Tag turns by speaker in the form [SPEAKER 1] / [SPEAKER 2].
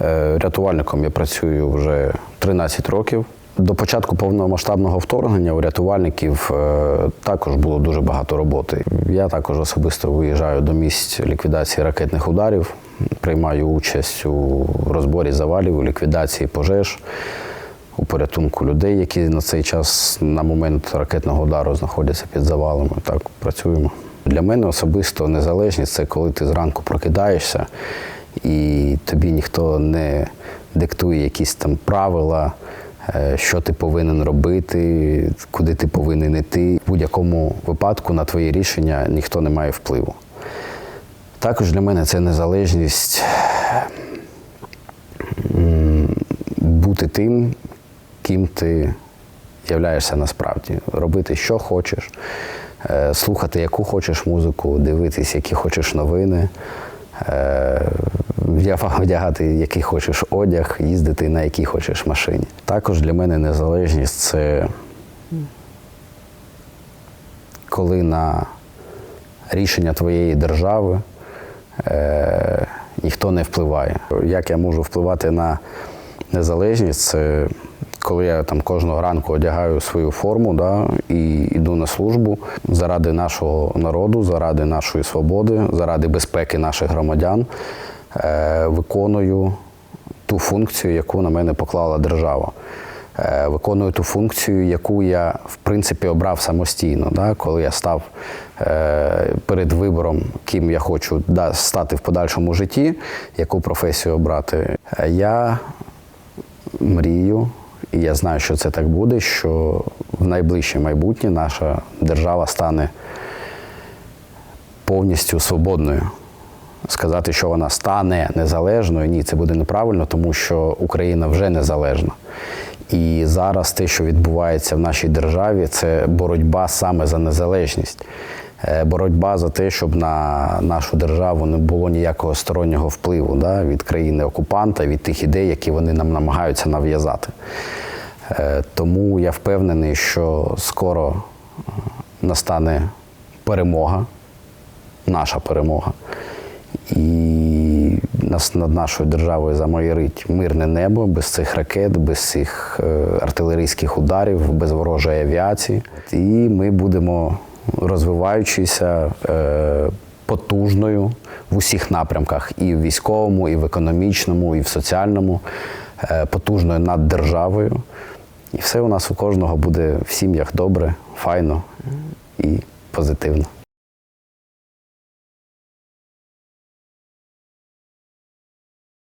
[SPEAKER 1] Е, Рятувальником я працюю вже 13 років. До початку повномасштабного вторгнення у рятувальників е, також було дуже багато роботи. Я також особисто виїжджаю до місць ліквідації ракетних ударів, приймаю участь у розборі завалів, у ліквідації пожеж, у порятунку людей, які на цей час на момент ракетного удару знаходяться під завалами. Так працюємо. Для мене особисто незалежність це коли ти зранку прокидаєшся і тобі ніхто не диктує якісь там правила, е, що ти повинен робити, куди ти повинен йти. В будь-якому випадку на твої рішення ніхто не має впливу. Також для мене це незалежність бути тим, ким ти являєшся насправді. Робити, що хочеш, е, слухати, яку хочеш музику, дивитись, які хочеш новини, е, вдя- вдягати який хочеш одяг, їздити на якій хочеш машині. Також для мене незалежність це коли на рішення твоєї держави е, ніхто не впливає. Як я можу впливати на незалежність? Це там кожного ранку одягаю свою форму да, і йду на службу заради нашого народу, заради нашої свободи, заради безпеки наших громадян, е, виконую ту функцію, яку на мене поклала держава. Е, Виконую ту функцію, яку я в принципі обрав самостійно. Да? Коли я став е, перед вибором, ким я хочу да, стати в подальшому житті, яку професію обрати, е, я мрію, і я знаю, що це так буде, що в найближче майбутнє наша держава стане повністю свободною. Сказати, що вона стане незалежною, ні, це буде неправильно, тому що Україна вже незалежна. І зараз те, що відбувається в нашій державі, це боротьба саме за незалежність. Е, Боротьба за те, щоб на нашу державу не було ніякого стороннього впливу да, від країни-окупанта, від тих ідей, які вони нам намагаються нав'язати. Е, Тому я впевнений, що скоро е, настане перемога, наша перемога. І нас над нашою державою замайорить мирне небо без цих ракет, без цих артилерійських ударів, без ворожої авіації. І ми будемо розвиваючися е, потужною в усіх напрямках, і в військовому, і в економічному, і в соціальному, е, потужною над державою. І все у нас у кожного буде в сім'ях добре, файно і позитивно.